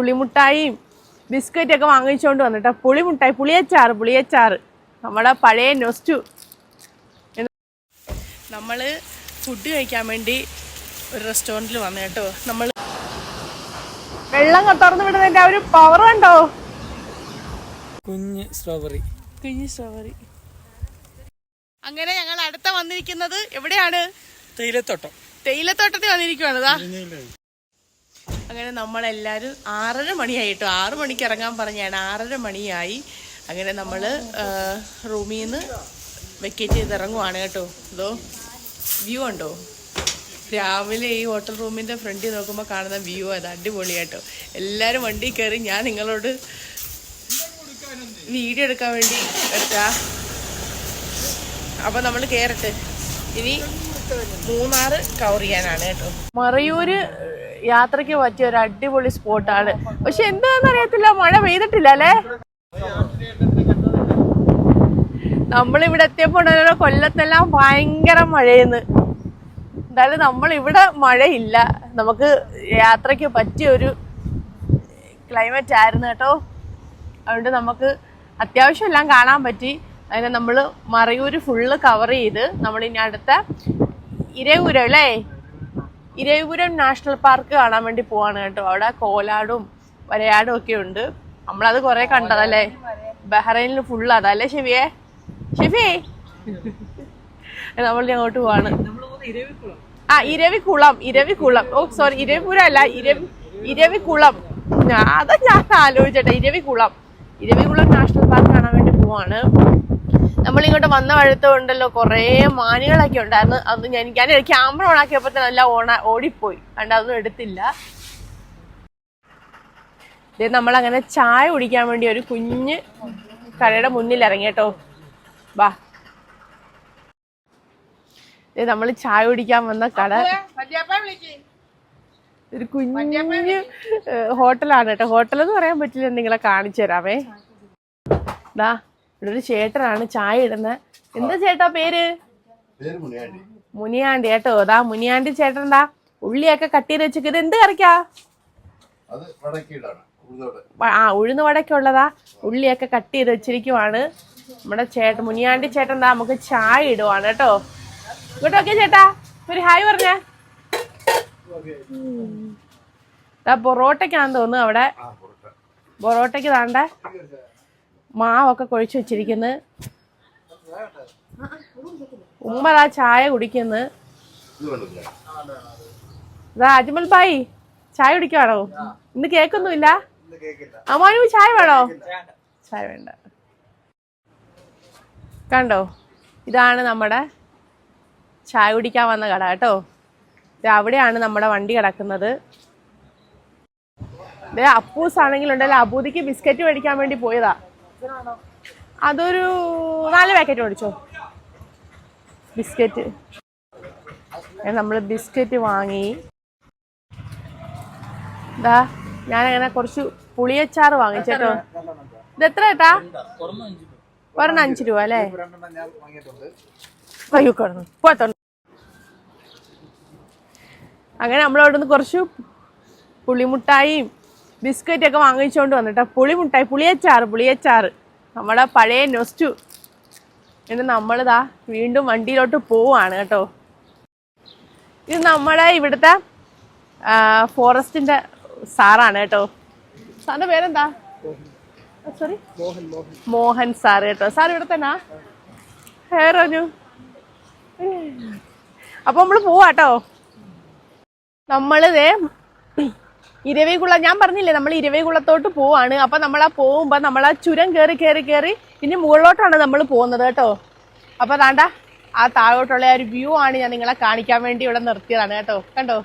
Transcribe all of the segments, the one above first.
പുളിമുട്ടായിയും biscuit ഒക്കെ വാങ്ങിച്ചുകൊണ്ട് വന്നിട്ട്. പുളിമുട്ടായി പുളിയച്ചാറ് പുളിയച്ചാറ്. നമ്മുടെ പഴയ നൊസ്റ്റു. നമ്മൾ ഫുഡ് കഴിക്കാൻ വേണ്ടി ഒരു റെസ്റ്റോറന്റിൽ വന്നു കേട്ടോ നമ്മൾ വെള്ളം തുറന്നു വിടുന്നതിന്റെ ആ ഒരു പവർ ഉണ്ടോ കുഞ്ഞ് സ്ട്രോബെറി കുഞ്ഞ് സ്ട്രോബറി അങ്ങനെ ഞങ്ങൾ അടുത്ത വന്നിരിക്കുന്നത് എവിടെയാണ്? തേയിലത്തോട്ടം. തേയിലത്തോട്ടത്തിൽ വന്നിരിക്കുവാണ് ദാ. അങ്ങനെ നമ്മളെല്ലാവരും ആറര മണിയായി കേട്ടോ ആറു മണിക്ക് ഇറങ്ങാൻ പറഞ്ഞാണ് ആറര മണിയായി. അങ്ങനെ നമ്മൾ റൂമിൽ നിന്ന് വെക്കേറ്റ് ചെയ്ത് ഇറങ്ങുവാണ് കേട്ടോ. ഇതോ വ്യൂ ഉണ്ടോ രാവിലെ ഈ ഹോട്ടൽ റൂമിന്റെ ഫ്രണ്ടിൽ നോക്കുമ്പോൾ കാണുന്ന വ്യൂ അത് അടിപൊളിയാട്ടോ എല്ലാവരും വണ്ടി കയറി ഞാൻ നിങ്ങളോട് വീഡിയോ എടുക്കാൻ വേണ്ടി എടുക്കാം അപ്പം നമ്മൾ കയറട്ടെ ഇനി മൂന്നാറ് കവർ ചെയ്യാനാണ് കേട്ടോ. മറയൂര് യാത്രയ്ക്ക് പറ്റിയ ഒരു അടിപൊളി സ്പോട്ടാണ്. പക്ഷെ എന്താന്ന് അറിയത്തില്ല മഴ പെയ്തിട്ടില്ല അല്ലേ നമ്മളിവിടെ എത്തിയപ്പോൾ കൊല്ലത്തെല്ലാം ഭയങ്കര മഴയെന്ന് എന്തായാലും നമ്മൾ ഇവിടെ മഴയില്ല. നമുക്ക് യാത്രയ്ക്ക് പറ്റിയ ഒരു ക്ലൈമറ്റ് ആയിരുന്നു കേട്ടോ. അതുകൊണ്ട് നമുക്ക് അത്യാവശ്യം എല്ലാം കാണാൻ പറ്റി. അതിനെ നമ്മൾ മറയൂർ ഫുള്ള് കവർ ചെയ്ത് നമ്മൾ ഇനി അടുത്ത ഇരയൂരം അല്ലേ ഇരവുരം നാഷണൽ പാർക്ക് കാണാൻ വേണ്ടി പോവാണ് കേട്ടോ. അവിടെ കോലാടും വരയാടും ഒക്കെ ഉണ്ട്. നമ്മളത് കുറെ കണ്ടതല്ലേ? ബഹ്റൈനിൽ ഫുള്ള് അതല്ലേ ഷെഫിയെ? ഷെഫി! നമ്മൾ അങ്ങോട്ട് പോവാണ്. ആ ഇരവിക്കുളം ഇരവിക്കുളം ഓ സോറി ഇരവിപുരം അല്ല ഇരവി ഇരവിക്കുളം അതാ ഞാൻ ആലോചിച്ചട്ടെ ഇരവിക്കുളം ഇരവികുളം നാഷണൽ പാർക്ക് കാണാൻ വേണ്ടി പോവാണ്. നമ്മൾ ഇങ്ങോട്ട് വന്ന വഴുത്ത ഉണ്ടല്ലോ കുറേ മാനുകളൊക്കെ ഉണ്ടായിരുന്നു. അന്ന് ഞാൻ ഞാൻ ക്യാമറ ഓൺ ആക്കിയപ്പോൾ തന്നെ എല്ലാം ഓണ ഓടിപ്പോയി. കണ്ട് അതൊന്നും എടുത്തില്ല. നമ്മൾ നമ്മളങ്ങനെ ചായ കുടിക്കാൻ വേണ്ടി ഒരു കുഞ്ഞ് കടയുടെ മുന്നിൽ ഇറങ്ങി കേട്ടോ വാ നമ്മൾ ചായ കുടിക്കാൻ വന്ന കട. ഒരു കുഞ്ഞു ഹോട്ടലാണ് കേട്ടോ. ഹോട്ടൽ എന്ന് പറയാൻ പറ്റില്ല നിങ്ങളെ കാണിച്ചു തരാമേ. ദാ ഇവിടെ ഒരു ചേട്ടനാണ് ചായ ഇടുന്നത് എന്താ ചേട്ടാ പേര്? മുനിയാണ്ടി. ഏട്ടോ കേട്ടോ. ദാ മുനിയാണ്ടി ചേട്ടൻടാ ഉള്ളിയൊക്കെ കട്ട് ചെയ്ത് വെച്ചിട്ട് ഇത് എന്ത് കറിക്കാ? അത് ആ ഉഴുന്ന് വടക്കുള്ളതാ ഉള്ളിയൊക്കെ കട്ട് ചെയ്ത് വെച്ചിരിക്കുവാണ്. നമ്മുടെ ചേട്ടൻ മുനിയാണ്ടി ചേട്ടൻ എന്താ നമുക്ക് ചായ ഇടുവാണ് കേട്ടോ. ഇങ്ങോട്ട് ഓക്കെ ചേട്ടാ. ഒരു ഹായ് പറഞ്ഞേ. പൊറോട്ടയ്ക്കാന്ന് തോന്നുന്നു അവിടെ. പൊറോട്ടയ്ക്ക് താണ്ട. മാവൊക്കെ കുഴച്ച് വെച്ചിരിക്കുന്നു. ഉമ്മതാ ചായ കുടിക്കുന്നു. ഇത് വേണ്ടില്ല ഇതാ അജ്മൽ ഭായി ചായ കുടിക്കുവാണോ? ഇന്ന് കേക്കൊന്നുമില്ല? അമ്മാനു ചായ വേണോ? ചായ വേണ്ട. കണ്ടോ? ഇതാണ് നമ്മുടെ ചായ കുടിക്കാൻ വന്ന കട കേട്ടോ. അവിടെയാണ് നമ്മുടെ വണ്ടി കിടക്കുന്നത്. അപ്പൂസ് ആണെങ്കിലുണ്ടല്ലോ അബൂദിക്ക് ബിസ്ക്കറ്റ് മേടിക്കാൻ വേണ്ടി പോയതാ. അതൊരു നാല് പാക്കറ്റ് മേടിച്ചോ. ബിസ്ക്കറ്റ്. നമ്മൾ ബിസ്ക്കറ്റ് വാങ്ങി. ഇതാ ഞാനങ്ങനെ കുറച്ച് പുളിയച്ചാറ് വാങ്ങിച്ചേട്ടോ ഇത് എത്ര ഏട്ടാ? ഒരെണ്ണം അഞ്ച് രൂപ അല്ലേ? അയ്യോ കിടന്നു. പോത്തോണ്ട് അങ്ങനെ നമ്മളവിടുന്ന് കുറച്ച് പുളിമുട്ടായിയും ബിസ്ക്കറ്റ് ഒക്കെ വാങ്ങിച്ചുകൊണ്ട് വന്നിട്ട് പുളിമുട്ടായി പുളിയച്ചാറ് പുളിയച്ചാറ്. നമ്മുടെ പഴയ നൊസ്റ്റു. എന്നിട്ട് നമ്മളിതാ വീണ്ടും വണ്ടിയിലോട്ട് പോവാണ് കേട്ടോ. ഇത് നമ്മുടെ ഇവിടുത്തെ ഫോറസ്റ്റിന്റെ സാറാണ് കേട്ടോ. സാറിന്റെ പേരെന്താ? സോറി മോഹൻ സാർ കേട്ടോ. സാർ ഇവിടെ തന്നെ? ഹേറോനു അപ്പൊ നമ്മൾ പോവാട്ടോ. നമ്മളിതേ ഇരവികുളം ഞാൻ പറഞ്ഞില്ലേ നമ്മൾ ഇരവികുളത്തോട്ട് പോവാണ്. അപ്പൊ നമ്മൾ ആ പോകുമ്പോ നമ്മൾ ആ ചുരം കയറി കയറി കയറി ഇനി മുകളിലോട്ടാണ് നമ്മൾ പോകുന്നത് കേട്ടോ. അപ്പൊ താണ്ട ആ താഴോട്ടുള്ള ആ ഒരു വ്യൂ ആണ് ഞാൻ നിങ്ങളെ കാണിക്കാൻ വേണ്ടി ഇവിടെ നിർത്തിയതാണ് കേട്ടോ. കണ്ടോ?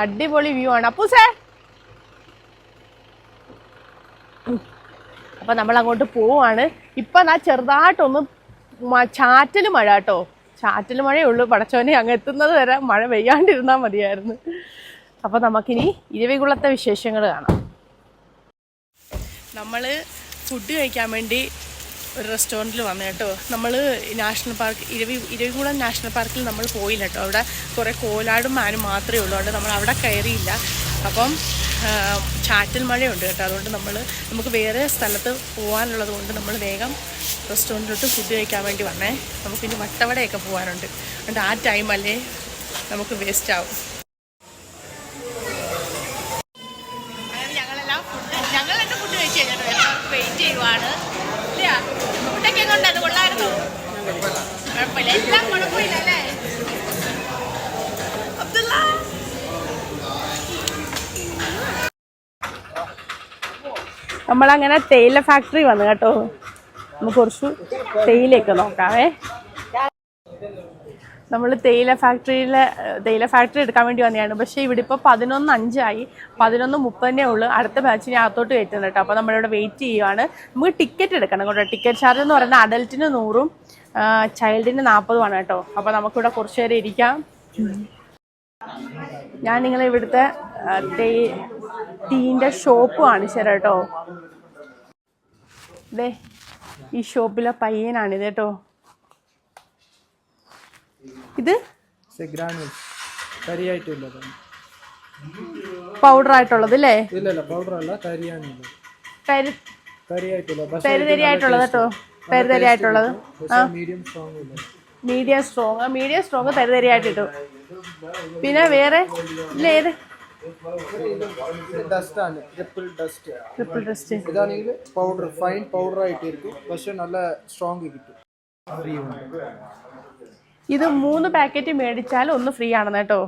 അടിപൊളി വ്യൂ ആണ്. അപ്പൂസേ! അപ്പൊ നമ്മൾ അങ്ങോട്ട് പോവാണ്. ഇപ്പൊ നാ ചെറുതായിട്ടൊന്ന് ചാറ്റൽ മഴ കേട്ടോ. ചാറ്റൽ മഴയേ ഉള്ളൂ പടച്ചോനെ അങ്ങ് എത്തുന്നത് വരെ മഴ പെയ്യാണ്ടിരുന്നാൽ മതിയായിരുന്നു. അപ്പൊ നമുക്കിനി ഇരവികുളത്തെ വിശേഷങ്ങൾ കാണാം. നമ്മൾ ഫുഡ് കഴിക്കാൻ വേണ്ടി ഒരു റെസ്റ്റോറന്റിൽ വന്നു കേട്ടോ നമ്മൾ national park Iravi Eravikulam national പാർക്കിൽ നമ്മൾ പോയില്ല കേട്ടോ അവിടെ കുറേ കോലാടും മാനും മാത്രമേ ഉള്ളൂ. അതുകൊണ്ട് നമ്മൾ അവിടെ കയറിയില്ല. അപ്പം ചാറ്റൽ മഴയുണ്ട് കേട്ടോ. അതുകൊണ്ട് നമ്മൾ നമുക്ക് വേറെ സ്ഥലത്ത് പോകാനുള്ളത് കൊണ്ട് നമ്മൾ വേഗം റെസ്റ്റോറന്റിലോട്ട് ഫുഡ് കഴിക്കാൻ വേണ്ടി വന്നേ. നമുക്കിനി വട്ടവടയൊക്കെ പോകാനുണ്ട് അതുകൊണ്ട് ആ ടൈമല്ലേ നമുക്ക് വേസ്റ്റ് ആവും അങ്ങനെ ഞങ്ങളെല്ലാം ഫുഡ് ഞങ്ങൾ തന്നെ ഫുഡ് കഴിച്ചു കഴിഞ്ഞാൽ എല്ലാവർക്കും വെയിറ്റ് ചെയ്യുവാണ് ഇല്ല ഫുഡൊക്കെ എങ്ങോട്ട് അത് കൊള്ളായിരുന്നോ കുഴപ്പമില്ല എല്ലാം കുഴപ്പമില്ല അല്ലേ അബ്ദുള്ള നമ്മളങ്ങനെ തേയില ഫാക്ടറി വന്നു കേട്ടോ. നമുക്ക് കുറച്ച് തേയിലയൊക്കെ നോക്കാവേ. നമ്മൾ തേയില ഫാക്ടറിയിലെ തേയില ഫാക്ടറി എടുക്കാൻ വേണ്ടി വന്നതാണ്. പക്ഷേ ഇവിടെ ഇപ്പോൾ പതിനൊന്ന് അഞ്ചായി പതിനൊന്ന് മുപ്പതിനേ ഉള്ളൂ. അടുത്ത ബാച്ചിനെ അകത്തോട്ട് കയറ്റുന്നത് കേട്ടോ. അപ്പോൾ നമ്മളിവിടെ വെയിറ്റ് ചെയ്യുവാണ്. നമുക്ക് ടിക്കറ്റ് എടുക്കണം കേട്ടോ. ടിക്കറ്റ് ചാർജ് എന്ന് പറയുന്നത് അഡൽറ്റിന് നൂറും ചൈൽഡിന് നാൽപ്പതുമാണ് കേട്ടോ. അപ്പോൾ നമുക്കിവിടെ കുറച്ച് നേരം ഇരിക്കാം. ഞാൻ നിങ്ങളെ ഇവിടുത്തെ ടീന്റെ ഷോപ്പ് കാണിച്ചു തരാം കേട്ടോ. ദേ ഈ ഷോപ്പിലെ പയ്യനാണിത് കേട്ടോ. ഇത് പൗഡർ ആയിട്ടുള്ളത് അല്ലേ പെരുതരി ആയിട്ടുള്ളത് കേട്ടോ. പെരുതരി ആയിട്ടുള്ളത് മീഡിയം സ്ട്രോങ് മീഡിയം സ്ട്രോങ് തരിതരി ആയിട്ട് ഇട്ടു പിന്നെ വേറെ? ഇല്ല ഏത്? ഡസ്റ്റ് ആണ്. ട്രിപ്പിൾ ഡസ്റ്റ് ട്രിപ്പിൾ ഡസ്റ്റ് ഇതാണെങ്കിൽ പൗഡർ ഫൈൻ പൗഡർ ആയിട്ടിരിക്കും. പക്ഷെ നല്ല സ്ട്രോങ് കിട്ടും. ഫ്രീ ഇത് മൂന്ന് പാക്കറ്റ് മേടിച്ചാൽ ഒന്ന് ഫ്രീ ആണ് കേട്ടോ.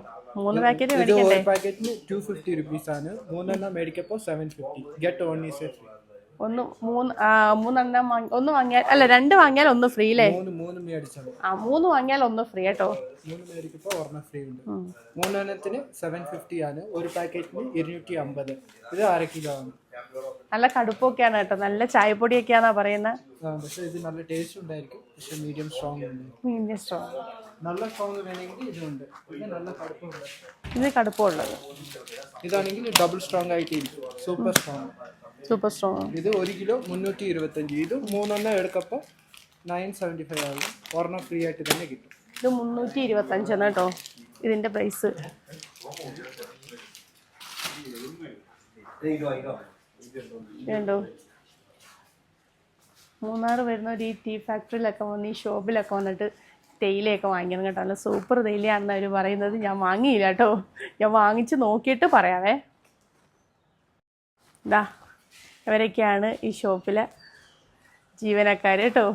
മൂന്ന് പാക്കറ്റ് ഇത് മേടിക്കണ്ടേ? ഒരു പാക്കറ്റിന് ടു ഫിഫ്റ്റി റുപ്പീസ് ആണ്. മൂന്നെണ്ണം മേടിക്കപ്പോൾ seven fifty get one is free ഒന്ന് മൂന്ന് മൂന്നെണ്ണം വാങ്ങി ഒന്ന് വാങ്ങിയാൽ അല്ല രണ്ട് വാങ്ങിയാൽ ഒന്ന് ഫ്രീ അല്ലേ ആ മൂന്ന് വാങ്ങിയാൽ ഒന്ന് ഫ്രീ കേട്ടോ. മൂന്നെണ്ണത്തിന് സെവൻ ഫിഫ്റ്റി ആണ്. ഒരു പാക്കറ്റിന് ഇരുന്നൂറ്റി അമ്പത്. ഇത് അര കിലോ ആണ്. നല്ല കടുപ്പൊക്കെയാണ് കേട്ടോ. നല്ല ചായപ്പൊടിയൊക്കെയാന്നാ പറയുന്നത് പക്ഷേ ഇത് നല്ല ടേസ്റ്റ് ഉണ്ടായിരിക്കും. പക്ഷെ മീഡിയം സ്ട്രോങ് മീഡിയം സ്ട്രോങ് നല്ല സ്ട്രോങ് വേണമെങ്കിൽ ഇതുണ്ട്. ഇത് നല്ല കടുപ്പമുണ്ട്. ഇത് കടുപ്പമുള്ളത്. ഇതാണെങ്കിൽ ഡബിൾ സ്ട്രോങ് ആയിട്ട് സൂപ്പർ സ്ട്രോങ് സൂപ്പർ സ്ട്രോങ് ഇത് ഒരു കിലോ മുന്നൂറ്റി ഇരുപത്തഞ്ച്. ഇത് മൂന്നെണ്ണം എടുക്കപ്പോൾ നയൻ സെവന്റി ഫൈവ് ആകും ഒരെണ്ണം ഫ്രീ ആയിട്ട് തന്നെ കിട്ടും. ഇത് മുന്നൂറ്റി ഇരുപത്തഞ്ചാണ് കേട്ടോ. ഇതിന്റെ പ്രൈസ് വേണ്ടോ മൂന്നാർ വരുന്നവർ ഈ ടീ ഫാക്ടറിയിലൊക്കെ വന്ന് ഈ ഷോപ്പിലൊക്കെ വന്നിട്ട് തേയിലയൊക്കെ വാങ്ങിക്കണം കേട്ടോ. നല്ല സൂപ്പർ തേയിലയാണെന്ന് അവർ പറയുന്നത്. ഞാൻ വാങ്ങിയില്ല കേട്ടോ. ഞാൻ വാങ്ങിച്ച് നോക്കിയിട്ട് പറയാവേ. ഇതാ ഇവരൊക്കെയാണ് ഈ ഷോപ്പിലെ ജീവനക്കാർ കേട്ടോ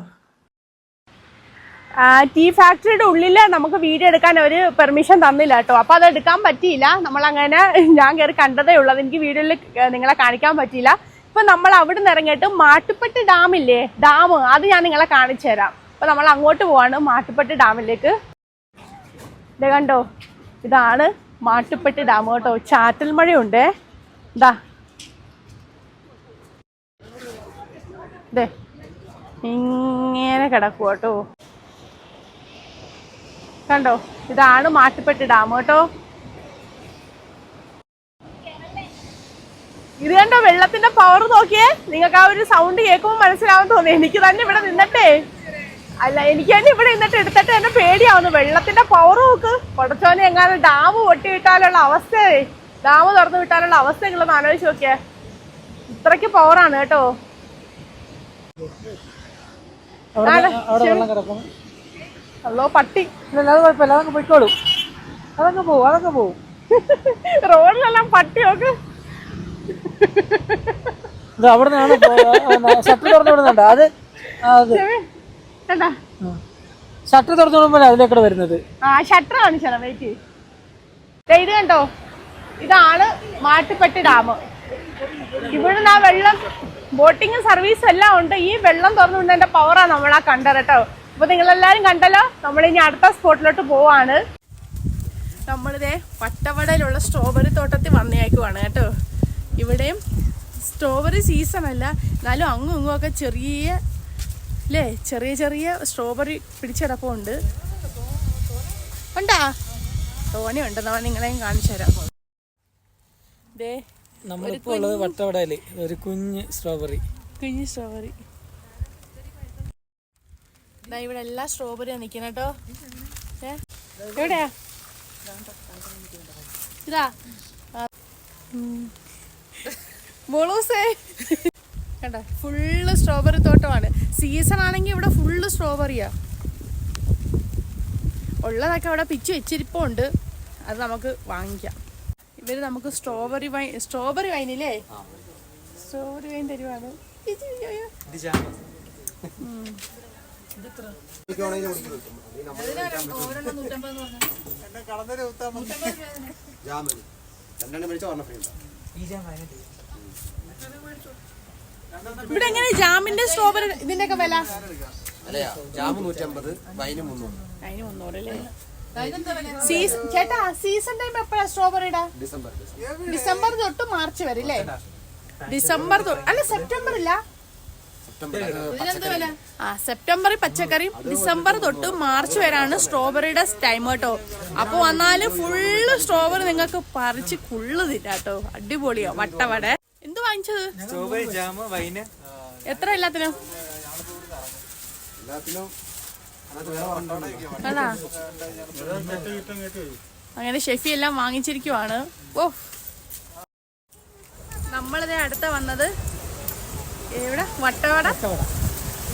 ടീ ഫാക്ടറിയുടെ ഉള്ളിൽ നമുക്ക് വീഡിയോ എടുക്കാൻ അവർ പെർമിഷൻ തന്നില്ല കേട്ടോ അപ്പോൾ അത് എടുക്കാൻ പറ്റിയില്ല. നമ്മളങ്ങനെ ഞാൻ കയറി കണ്ടതേ ഉള്ളൂ. അതെനിക്ക് വീഡിയോയിൽ നിങ്ങളെ കാണിക്കാൻ പറ്റിയില്ല. ഇപ്പം നമ്മൾ അവിടെ നിന്ന് ഇറങ്ങിയിട്ട് മാട്ടുപ്പെട്ടി ഡാമില്ലേ ഡാം. അത് ഞാൻ നിങ്ങളെ കാണിച്ചു തരാം. അപ്പോൾ നമ്മൾ അങ്ങോട്ട് പോവാണ് മാട്ടുപ്പെട്ടി ഡാമിലേക്ക്. ഇത് കണ്ടോ? ഇതാണ് മാട്ടുപ്പെട്ടി ഡാം കേട്ടോ. ചാറ്റൽ മഴയുണ്ട്. ഇതാ ദേ ഇങ്ങനെ കിടക്കുക കേട്ടോ കണ്ടോ? ഇതാണ് മാട്ടുപ്പെട്ടി ഡാം കേട്ടോ. ഇത് കണ്ടോ വെള്ളത്തിന്റെ പവർ നോക്കിയേ? നിങ്ങൾക്ക് ആ ഒരു സൗണ്ട് കേൾക്കുമ്പോൾ മനസ്സിലാവാൻ തോന്നി എനിക്ക് തന്നെ ഇവിടെ നിന്നിട്ടേ. അല്ല എനിക്ക് തന്നെ ഇവിടെ നിന്നിട്ട് എടുത്തിട്ട് എന്നെ പേടിയാവുന്നു. വെള്ളത്തിന്റെ പവർ നോക്ക്. പടച്ചോനെ എങ്ങാനും ഡാം പൊട്ടി വിട്ടാലുള്ള അവസ്ഥയെ. ഡാം തുറന്നു വിട്ടാലുള്ള അവസ്ഥ നിങ്ങളൊന്ന് ആലോചിച്ച് നോക്കിയേ. ഇത്രയ്ക്ക് പവറാണ് കേട്ടോ. അല്ലോ പട്ടി. അല്ലാതെ കുഴപ്പമില്ല. അതങ്ങ് പോയിക്കോളും. അതങ്ങ് പോവും അതങ്ങ് പോവും. റോഡിലെല്ലാം പട്ടി നോക്ക്. ഇത് അവിടെ നിന്നാണ് ഷട്ടർ തുറന്നു വിടുന്നുണ്ട്. അത് ഷട്ടർ തുറന്നു വിടുമ്പോൾ അതിലേക്കൂടെ വരുന്നത്. ആ ഷട്ടർ വെയിറ്റ് ഇത് കണ്ടോ? ഇതാണ് മാട്ടുപ്പെട്ടി ഡാം. ഇവിടുന്ന് ആ വെള്ളം ബോട്ടിങ് സർവീസ് എല്ലാം ഉണ്ട്. ഈ വെള്ളം തുറന്നുകൊണ്ടതിന്റെ നമ്മൾ ആ കണ്ടത് കേട്ടോ. അപ്പൊ നിങ്ങളെല്ലാരും കണ്ടല്ലോ? നമ്മൾ ഇനി അടുത്ത സ്പോട്ടിലോട്ട് പോവാണ്. നമ്മളിതേ പട്ടവടയിലുള്ള സ്ട്രോബെറി തോട്ടത്തിൽ വന്നേക്കുവാണ് കേട്ടോ. ഇവിടെയും സ്ട്രോബെറി സീസൺ അല്ല എന്നാലും അങ്ങും ഇങ്ങും ഒക്കെ ചെറിയ അല്ലേ ചെറിയ ചെറിയ സ്ട്രോബെറി പിടിച്ചെടുപ്പുണ്ട്. ഉണ്ടാ? തോനെ ഉണ്ട് നമ്മൾ നിങ്ങളെയും കാണിച്ചു തരാം ദേ നമ്മളിപ്പോൾ ഉള്ളത് വട്ടവടയിൽ ഒരു കുഞ്ഞ് സ്ട്രോബെറി കുഞ്ഞ് സ്ട്രോബെറി ഇവിടെ എല്ലാ സ്ട്രോബെറിയാ നിക്കണ കേട്ടോ എവിടെയാ? ഇതാ. ബോളൂസേ കണ്ട? Full strawberry തോട്ടമാണ്. സീസൺ ആണെങ്കിൽ ഇവിടെ ഫുള്ള് സ്ട്രോബെറിയാ ഉള്ളതൊക്കെ അവിടെ പിച്ച് വെച്ചിരിപ്പുണ്ട്. അത് നമുക്ക് വാങ്ങിക്കാം. ഇവർ നമുക്ക് സ്ട്രോബെറി വൈൻ സ്ട്രോബെറി വൈനില്ലേ സ്ട്രോബെറി വൈൻ തരുവാണ്. ഇവിടെ എങ്ങനെ ജാമിന്റെ സ്ട്രോബെറി ഇതിന്റെ ഒക്കെ വില? അല്ലയാ ജാമ് നൂറ്റമ്പത് വൈന് മുന്നൂറ്. അതിന് മുന്നൂറല്ലേ സീസൺ ചേട്ടാ സീസൺ ടൈം എപ്പോഴാ സ്ട്രോബെറിയുടെ ഡിസംബർ ഡിസംബർ. തൊട്ട് മാർച്ച് വരെ അല്ലേ? ഡിസംബർ തൊട്ട് അല്ല സെപ്റ്റംബർ ഇല്ല സെപ്റ്റംബർ ആ സെപ്റ്റംബറിൽ പച്ചക്കറിയും ഡിസംബർ തൊട്ട് മാർച്ച് വരെയാണ് സ്ട്രോബെറിയുടെ ടൈം കേട്ടോ. അപ്പൊ വന്നാൽ ഫുള്ള് സ്ട്രോബെറി നിങ്ങൾക്ക് പറിച്ച് ഫുള്ള് തിരാട്ടോ അടിപൊളിയോ വട്ടവട. എന്ത് വാങ്ങിച്ചത്? സ്ട്രോബെറി ജാമ് വൈന്. എത്ര എല്ലാത്തിനും? എല്ലാത്തിനും അങ്ങനെ ഷെഫി എല്ലാം വാങ്ങിച്ചിരിക്കുവാണ്. ഓ നമ്മളിത് അടുത്ത വന്നത് എവിടെ? വട്ടവട?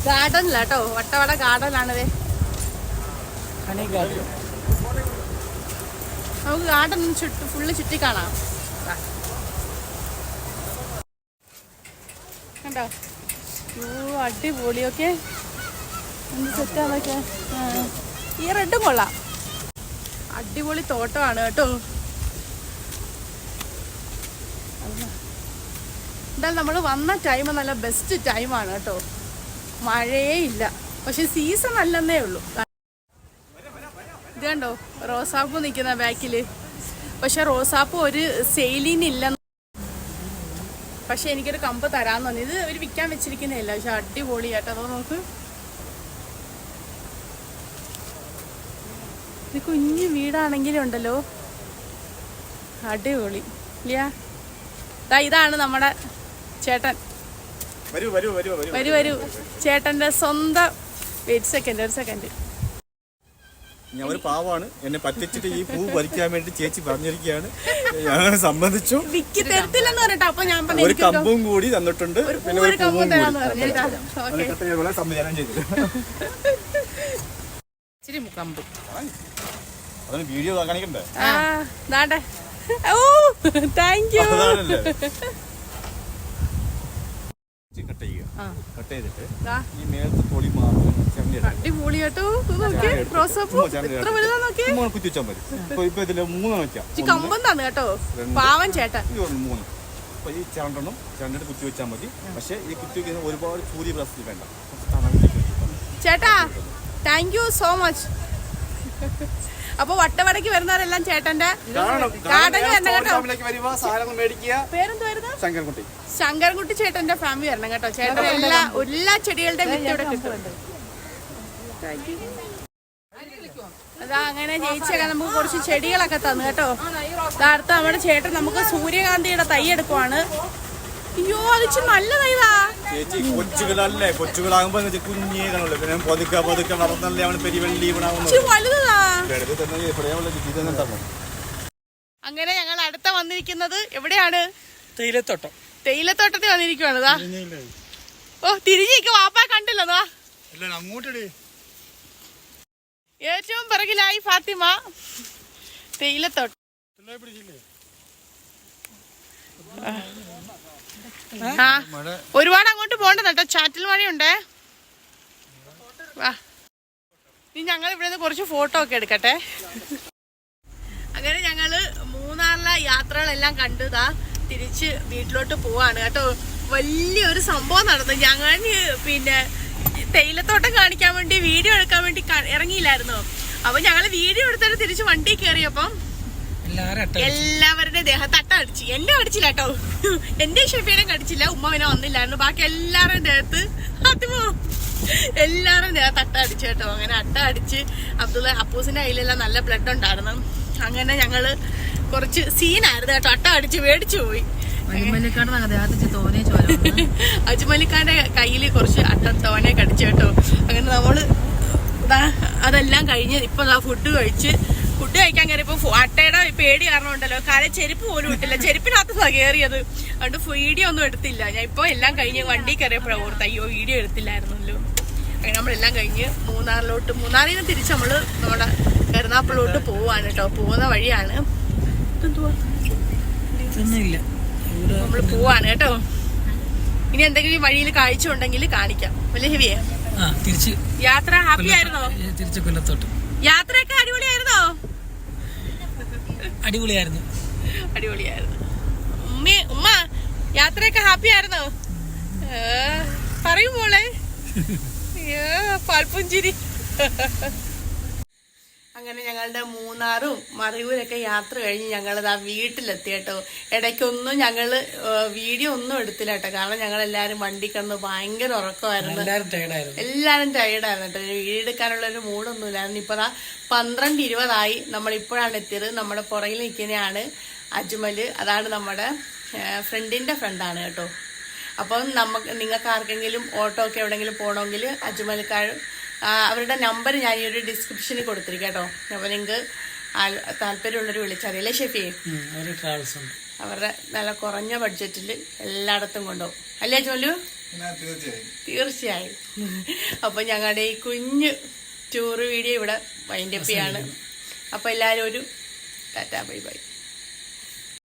ഗാർഡനിലാട്ടോ വട്ടവട ഗാർഡനിലാണിത്. നമുക്ക് ഗാർഡൻ ചുറ്റും ഫുള്ള് ചുറ്റി കാണാം. കണ്ടോ? അടിപൊളിയൊക്കെ ഈ റെഡും കൊള്ളാം. അടിപൊളി തോട്ടമാണ് കേട്ടോ. എന്തായാലും നമ്മൾ വന്ന ടൈം നല്ല ബെസ്റ്റ് ടൈമാണ് കേട്ടോ. മഴയേ ഇല്ല പക്ഷെ സീസൺ അല്ലെന്നേ ഉള്ളൂ. ഇത് കണ്ടോ? റോസാപ്പൂ നിൽക്കുന്ന ബാക്കിൽ പക്ഷെ റോസാപ്പ് ഒരു സെയിലിനില്ല പക്ഷെ എനിക്കൊരു കമ്പ് തരാന്ന് പറഞ്ഞു ഇത് ഒരു വിൽക്കാൻ വെച്ചിരിക്കുന്നതല്ല? പക്ഷെ അടിപൊളി കേട്ടോ. അതോ നോക്ക്. ഇത് കുഞ്ഞു വീടാണെങ്കിലും ഉണ്ടല്ലോ. അടിപൊളി. ഇല്ല. ഇതാണ് നമ്മുടെ ചേട്ടൻ. വരൂ വരൂ ചേട്ടന്റെ സ്വന്തം വെയിറ്റ് സെക്കൻഡ് ഒരു സെക്കൻഡ് ഞാൻ ഒരു പാവാണ്. എന്നെ പറ്റിച്ചിട്ട് ഈ പൂ പറിക്കാൻ വേണ്ടി ചേച്ചി പറഞ്ഞിരിക്കുകയാണ്. ഞാൻ സംബന്ധിച്ചു ഒരു കമ്പും കൂടി തന്നിട്ടുണ്ട്. പിന്നെ ഒരു പൂവും കൂടി സംവിധാനം ചെയ്തു. ഇച്ചിരി കമ്പ് അതിന് വീഡിയോ കാണിക്കണ്ടേ? ആ നാട്ടെ ഓ താങ്ക് യു അതാണല്ലേ. കട്ട് ചെയ്യുക. ആ. കട്ട് ചെയ്തിട്ട് ഈ മേലത്തെ പൊളി മാത്രം നോക്കിയേ റോസാപ്പൂ എത്ര വലുതാ നോക്കിയേ? കുത്തി വെച്ചാൽ മതി. ഇപ്പൊ ഇതിൽ മൂന്ന് വെക്കാം. ഇച്ചിരി കമ്പം കേട്ടോ. ചേട്ടൻ. മൂന്ന്. അപ്പൊ ഈ കുത്തി വെച്ചാൽ മതി. പക്ഷെ ഈ കുത്തി വെക്കുന്ന ഒരുപാട് സൂര്യപ്രകാശത്തിൽ വേണ്ട കുറച്ച് തണലിലേക്ക് ചേട്ടാ താങ്ക് യു സോ മച്ച് അപ്പൊ വട്ടവടക്ക് വരുന്നവരെല്ലാം ചേട്ടന്റെ ശങ്കർകുട്ടി ശങ്കർകുട്ടി ചേട്ടന്റെ ഫാമിലി വരണം കേട്ടോ. ചേട്ടൻ എല്ലാ എല്ലാ ചെടികളുടെ വിത്ത് ഇവിടെ കിട്ടും. Thank you. അതാ അങ്ങനെ ജയിച്ചൊക്കെ. നമുക്ക് കുറച്ച് ചെടികളൊക്കെ തന്നു കേട്ടോ. അടുത്ത നമ്മുടെ ചേട്ടൻ നമുക്ക് സൂര്യകാന്തിയുടെ തൈ എടുക്കുവാണ്. അയ്യോ അത് ഇച്ചിരി നല്ല തൈതാ ചേച്ചി കൊച്ചുകളല്ലേ? കൊച്ചുകളാകുമ്പോ എന്ന് വെച്ചാൽ കുഞ്ഞേ കാണുള്ളൂ. പിന്നെ പതുക്കെ പതുക്കെ വളർന്നല്ലേ അവന് പെരിവെള്ളി അങ്ങനെ ഞങ്ങൾ അടുത്ത വന്നിരിക്കുന്നത് എവിടെയാണ്? തേയിലത്തോട്ടം. തേയിലത്തോട്ടത്തിൽ വന്നിരിക്കുവാണ് ഓ തിരിഞ്ഞിക്ക് വാപ്പ കണ്ടില്ലതാ അങ്ങോട്ടേ ഏറ്റവും പിറകിലായി ഫാത്തിമ. തേയിലത്തോട്ടം. ഒരുപാട് അങ്ങോട്ട് പോകണ്ട കേട്ടോ. ചാറ്റിൽ മഴയുണ്ടേ? വാ. ഇനി ഞങ്ങൾ ഇവിടെ നിന്ന് കുറച്ച് ഫോട്ടോ ഒക്കെ എടുക്കട്ടെ. അങ്ങനെ ഞങ്ങൾ മൂന്നാറിലെ യാത്രകളെല്ലാം കണ്ടുതാ തിരിച്ച് വീട്ടിലോട്ട് പോവാണ് കേട്ടോ. വലിയൊരു സംഭവം നടന്നു. ഞങ്ങൾ പിന്നെ തേയിലത്തോട്ടം കാണിക്കാൻ വേണ്ടി വീഡിയോ എടുക്കാൻ വേണ്ടി ഇറങ്ങിയില്ലായിരുന്നു? അപ്പൊ ഞങ്ങൾ വീഡിയോ എടുത്തിട്ട് തിരിച്ച് വണ്ടി കയറിയപ്പം എല്ലാവരുടെ ദേഹത്ത് അട്ട അടിച്ചു. എന്നെ അടിച്ചില്ല കേട്ടോ. എന്റെ ഷെഫീനെ കടിച്ചില്ല. ഉമ്മവിനെ വന്നില്ലായിരുന്നു. ബാക്കി എല്ലാവരുടെയും ദേഹത്ത് അതിമോ എല്ലാവരും ദേഹത്ത് അട്ട അടിച്ചു കേട്ടോ. അങ്ങനെ അട്ട അടിച്ച് അബ്ദുള്ള അപ്പൂസിന്റെ കയ്യിലെല്ലാം നല്ല ബ്ലഡ് ഉണ്ടായിരുന്നു. അങ്ങനെ ഞങ്ങൾ കുറച്ച് സീനായിരുന്നു കേട്ടോ. അട്ട അടിച്ച് മേടിച്ചു പോയി. അജ്മലിക്കാന്റെ കയ്യിൽ കുറച്ച് അട്ട തോനെ കടിച്ചു കേട്ടോ. അങ്ങനെ നമ്മൾ ദാ അതെല്ലാം കഴിഞ്ഞ് ഇപ്പൊ ദാ ഫുഡ് കഴിച്ച് ഫുഡ് കഴിക്കാൻ കയറിയപ്പോ അട്ടയുടെ പേടി കാരണം ഉണ്ടല്ലോ കാലം ചെരുപ്പ് പോലും ഇട്ടില്ല. ചെരുപ്പിനകത്ത് കയറിയത്. അതുകൊണ്ട് വീഡിയോ ഒന്നും എടുത്തില്ല. ഞാൻ ഇപ്പൊ എല്ലാം കഴിഞ്ഞ് വണ്ടി കയറിയപ്പോഴാണ് ഓർത്ത് അയ്യോ വീഡിയോ എടുത്തില്ലായിരുന്നല്ലോ. അങ്ങനെ നമ്മളെല്ലാം കഴിഞ്ഞ് മൂന്നാറിലോട്ട് മൂന്നാറിൽ നിന്ന് തിരിച്ച് നമ്മൾ നമ്മുടെ എറണാകുളത്തോട്ട് പോവാണ് കേട്ടോ. പോകുന്ന വഴിയാണ്. നമ്മൾ പോവാണ് കേട്ടോ. ഇനി എന്തെങ്കിലും വഴിയിൽ കാഴ്ച ഉണ്ടെങ്കിൽ കാണിക്കാം. വലിയ ഹെവിയാ? തിരിച്ച് യാത്ര ഹാപ്പി ആയിരുന്നോ? ഏ, തിരിച്ച് കൊല്ലത്തോട്ട്. യാത്രയൊക്കെ അടിപൊളിയായിരുന്നോ? അടിപൊളിയായിരുന്നു. അടിപൊളിയായിരുന്നു. ഉമ്മ യാത്രയൊക്കെ ഹാപ്പി ആയിരുന്നോ? പറയൂ മോളെ. അയ്യോ, പാൽപ്പുഞ്ചിരി. അങ്ങനെ ഞങ്ങളുടെ മൂന്നാറും മറയൂരൊക്കെ യാത്ര കഴിഞ്ഞ് ഞങ്ങൾ ആ വീട്ടിലെത്തി കേട്ടോ. ഇടയ്ക്കൊന്നും ഞങ്ങൾ വീഡിയോ ഒന്നും എടുത്തില്ല കേട്ടോ. കാരണം ഞങ്ങൾ എല്ലാരും വണ്ടി കിടന്ന് ഭയങ്കര ഉറക്കമായിരുന്നു. എല്ലാവരും ടയർഡായിരുന്നു എല്ലാരും ടയർഡായിരുന്നു കേട്ടോ. വീഡിയോ എടുക്കാനുള്ള ഒരു മൂഡൊന്നും ഇല്ലായിരുന്നു ഇപ്പൊ ദാ പന്ത്രണ്ട് ഇരുപതായി. നമ്മൾ ഇപ്പോഴാണ് എത്തിയത്. നമ്മുടെ പുറകിൽ നിൽക്കുന്നതാണ് അജ്മൽ അതാണ് നമ്മുടെ ഫ്രണ്ടിന്റെ ഫ്രണ്ടാണ് കേട്ടോ. അപ്പം നമുക്ക് നിങ്ങൾക്ക് ആർക്കെങ്കിലും ഓട്ടോ ഒക്കെ എവിടെയെങ്കിലും പോകണമെങ്കിൽ അജ്മൽക്കാർ അവരുടെ നമ്പർ ഞാൻ ഈ ഒരു ഡിസ്ക്രിപ്ഷനിൽ കൊടുത്തിരിക്കാം കേട്ടോ. അപ്പോൾ നിങ്ങൾക്ക് താല്പര്യമുള്ളവർ വിളിച്ചറിയില്ലേ ഷെഫിയെ അവരുടെ നല്ല കുറഞ്ഞ ബഡ്ജറ്റിൽ എല്ലായിടത്തും കൊണ്ടുപോകും. അല്ലേ ജോലു? തീർച്ചയായും. അപ്പൊ ഞങ്ങളുടെ ഈ കുഞ്ഞു ടൂർ വീഡിയോ ഇവിടെ വൈൻഡപ്പ് ചെയ്യാണ്. അപ്പൊ എല്ലാവരും ഒരു ടാറ്റാ ബൈ ബൈ.